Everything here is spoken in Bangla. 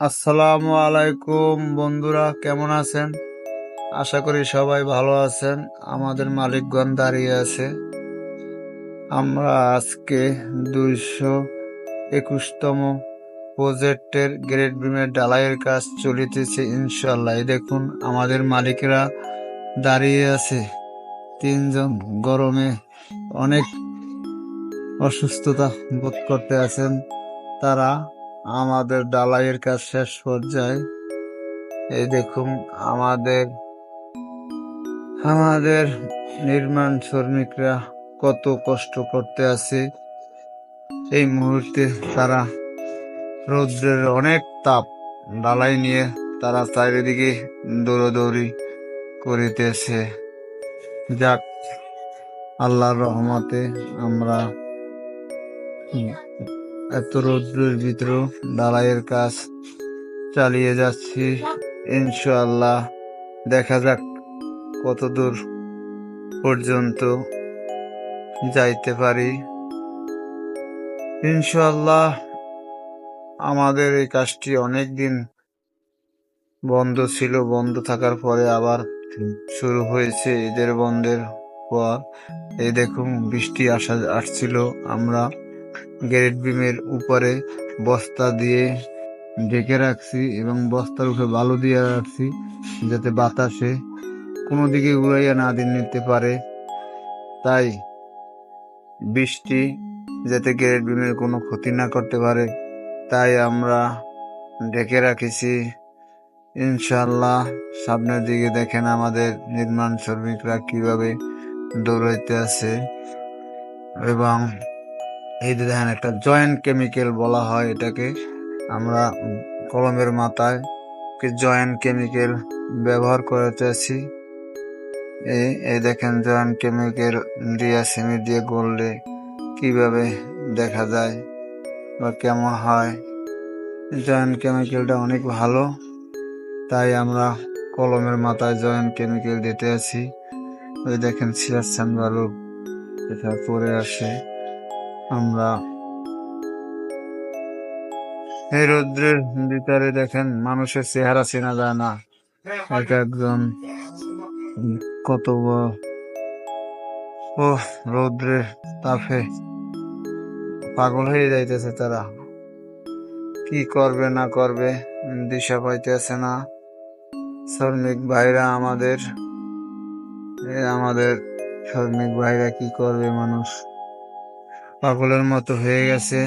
আসসালামু আলাইকুম বন্ধুরা, কেমন আছেন? আশা করি সবাই ভালো আছেন। আমাদের মালিকগণ দাঁড়িয়ে আছে। আমরা আজকে দুইশো একুশতম প্রজেক্টের গ্রেড বিমের ডালাইয়ের কাজ চলিতেছে ইনশাল্লাহ দেখুন, আমাদের মালিকরা দাঁড়িয়ে আছে। তিনজন গরমে অনেক অসুস্থতা বোধ করতে আছেন। তারা আমাদের ডালাইয়ের কাজ শেষ পর্যায়ে। এই দেখুন, আমাদের আমাদের নির্মাণ শ্রমিকরা কত কষ্ট করতে আছে। এই মুহূর্তে তারা রৌদ্রের অনেক তাপ ডালাই নিয়ে তারা চারিদিকে দৌড়দৌড়ি করিতেছে। যাক, আল্লাহর রহমতে আমরা এত রৌদ্রের ভিতরেও ডালাইয়ের কাজ চালিয়ে যাচ্ছি। ইনশাল্লাহ দেখা যাক কত দূর পর্যন্ত যাইতে পারি। ইনশাল্লাহ আমাদের এই কাজটি অনেক দিন বন্ধ ছিল। বন্ধ থাকার পরে আবার শুরু হয়েছে এদের বন্ধের পর। এই দেখুন, বৃষ্টি আসা আসছিল। আমরা গ্রেড বিমের উপরে বস্তা দিয়ে ঢেকে রাখছি এবং বস্তার উপরে বালু দিয়ে রাখছি যাতে বাতাসে কোনো দিকে উড়াইয়া না দিয়ে নিতে পারে। তাই বৃষ্টি যাতে গ্রেড বিমের কোনো ক্ষতি না করতে পারে, তাই আমরা ঢেকে রাখেছি। ইনশাল্লাহ সামনের দিকে দেখেন আমাদের নির্মাণ শ্রমিকরা কীভাবে দৌড়াইতে আছে এবং এই যে দেখেন, একটা জয়েন্ট কেমিক্যাল বলা হয় এটাকে। আমরা কলমের মাথায় জয়েন্ট কেমিক্যাল ব্যবহার করতেছি এই এই দেখেন জয়েন্ট কেমিক্যাল দিয়ে সিমেন্ট দিয়ে গড়লে কীভাবে দেখা যায় বা কেমন হয়। জয়েন্ট কেমিক্যালটা অনেক ভালো, তাই আমরা কলমের মাথায় জয়েন্ট কেমিক্যাল দিতে আছি। ওই দেখেন সিরাজ বালু এটা পরে আসে আমরা। এই রৌদ্রের ভিতরে দেখেন মানুষের চেহারা চেনা যায় না। এক একজন কত ও রৌদ্রের তাপে পাগল হয়ে যাইতেছে তারা। কি করবে, না করবে, দিশা পাইতেছে না। শ্রমিক ভাইরা আমাদের আমাদের শ্রমিক ভাইরা কি করবে মানুষ? পাগলের মতো হয়ে গেছে।